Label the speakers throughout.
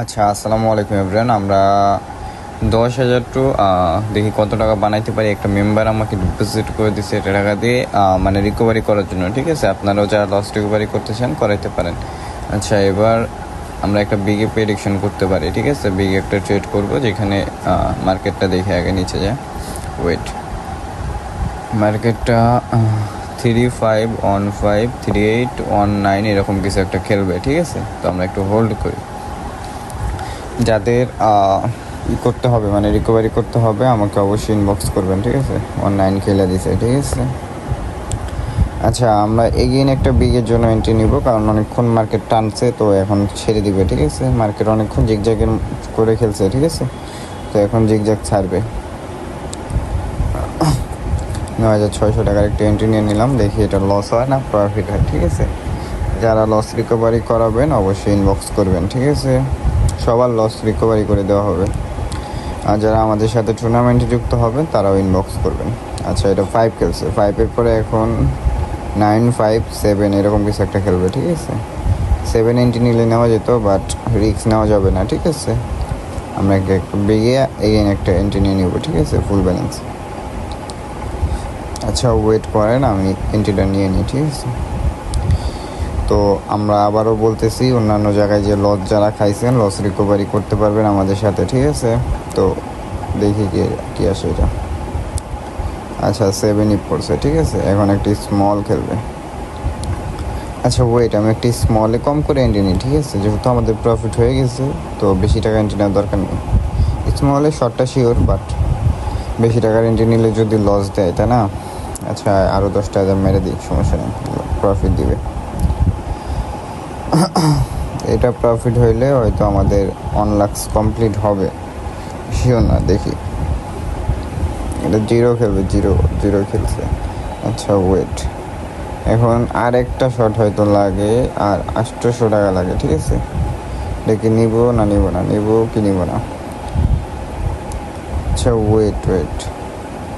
Speaker 1: আচ্ছা আসসালামু আলাইকুম এভরিয়ান আমরা দশ হাজার টু দেখি কত টাকা বানাইতে পারি। একটা মেম্বার আমাকে ডিপোজিট করে দিচ্ছে এটা টাকা দিয়ে মানে রিকভারি করার জন্য, ঠিক আছে? আপনারাও যারা লস রিকভারি করতে চান করাইতে পারেন। আচ্ছা এবার আমরা একটা বিগে প্রেডিকশন করতে পারি, ঠিক আছে? বিগে একটা ট্রেড করব যেখানে মার্কেটটা দেখে আগে নিচে যায়। ওয়েট মার্কেটটা three five one five three eight one nine এরকম কিছু একটা খেলবে, ঠিক আছে? তো আমরা একটু হোল্ড করি। যাদের ই করতে হবে মানে রিকভারি করতে হবে, আমাকে অবশ্যই ইনবক্স করবেন, ঠিক আছে? ওয়ান নাইন খেলে দিছে, ঠিক আছে? আচ্ছা আমরা এগেইন একটা বিগের জন্য এন্ট্রি নিব, কারণ অনেকক্ষণ মার্কেট টানছে, তো এখন ছেড়ে দিবে, ঠিক আছে? মার্কেট অনেকক্ষণ জিগজ্যাগের করে খেলছে, ঠিক আছে? তো এখন জিগজ্যাগ ছাড়বে। নয় হাজার ছয়শো টাকার একটা এন্ট্রি নিয়ে নিলাম, দেখি এটা লস হয় না প্রফিট হয়, ঠিক আছে? যারা লস রিকভারি করাবেন, অবশ্যই ইনবক্স করবেন, ঠিক আছে? সবার লস রিকভারি করে দেওয়া হবে। আর যারা আমাদের সাথে টুর্নামেন্টে যুক্ত হবেন তারাও ইনবক্স করবেন। আচ্ছা এটা ফাইভ খেলছে। ফাইভের পরে এখন নাইন ফাইভ সেভেন এরকম কিছু একটা খেলবে, ঠিক আছে? সেভেন এন্ট্রি নিলে নেওয়া যেত বাট রিস্ক নেওয়া যাবে না, ঠিক আছে? আমরা একটা বেগে এগেন একটা এন্ট্রি নিয়ে নিব, ঠিক আছে? ফুল ব্যালেন্স আচ্ছা ওয়েট করেন, আমি এন্ট্রিটা নিয়ে নিই, ঠিক আছে? তো আমরা আবারও বলতেছি, অন্যান্য জায়গায় যে লস যারা খাইছেন লস রিকভারি করতে পারবেন আমাদের সাথে, ঠিক আছে? তো দেখি কি, কী আসে এটা। আচ্ছা সেভেনই পড়ছে, ঠিক আছে? এখন একটি স্মল খেলবে। আচ্ছা ওয়েট আমি একটি স্মলে কম করে এন্ট্রি নিই, ঠিক আছে? যেহেতু আমাদের প্রফিট হয়ে গেছে, তো বেশি টাকা এন্ট্রি নেওয়ার দরকার নেই। স্মলে শর্টটা শিওর বাট বেশি টাকার এন্ট্রি নিলে যদি লস দেয়, তাই না? আচ্ছা আরও দশটা হাজার মেরে দিই সমস্যা নেই। প্রফিট দিবে। এটা প্রফিট হইলে হয়তো আমাদের অন লাক্স কমপ্লিট হবে। শিওর না, দেখি। এটা জিরো খেলবে জিরো জিরো খেলছে। আচ্ছা ওয়েট এখন আর একটা শট হয়তো লাগে, আর আটশোশো টাকা লাগে, ঠিক আছে? দেখি নিব না নিব না? নিব কি নিব না? আচ্ছা ওয়েট ওয়েট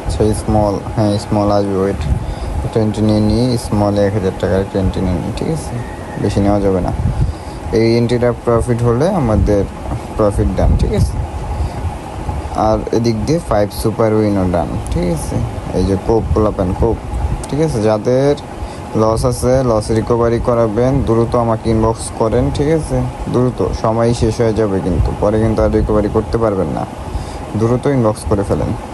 Speaker 1: আচ্ছা স্মল হ্যাঁ স্মল আসবে ওয়েট টোয়েন্টি নিয়ে নিই স্মলে এক হাজার টাকার টোয়েন্টি নিয়ে নিই ঠিক আছে? বেশি নেওয়া যাবে না। এই এন্ট্রিটা প্রফিট হলে আমাদের প্রফিট ডান ঠিক আছে? আর এদিক দিয়ে ফাইভ সুপার উইনও ডান ঠিক আছে? এই যে কোপ পোলাপেন কোপ ঠিক আছে? যাদের লস আছে লস রিকভারি করাবেন, দ্রুত আমাকে ইনবক্স করেন, ঠিক আছে? দ্রুত সময় শেষ হয়ে যাবে কিন্তু, পরে কিন্তু আর রিকভারি করতে পারবেন না। দ্রুত ইনবক্স করে ফেলেন।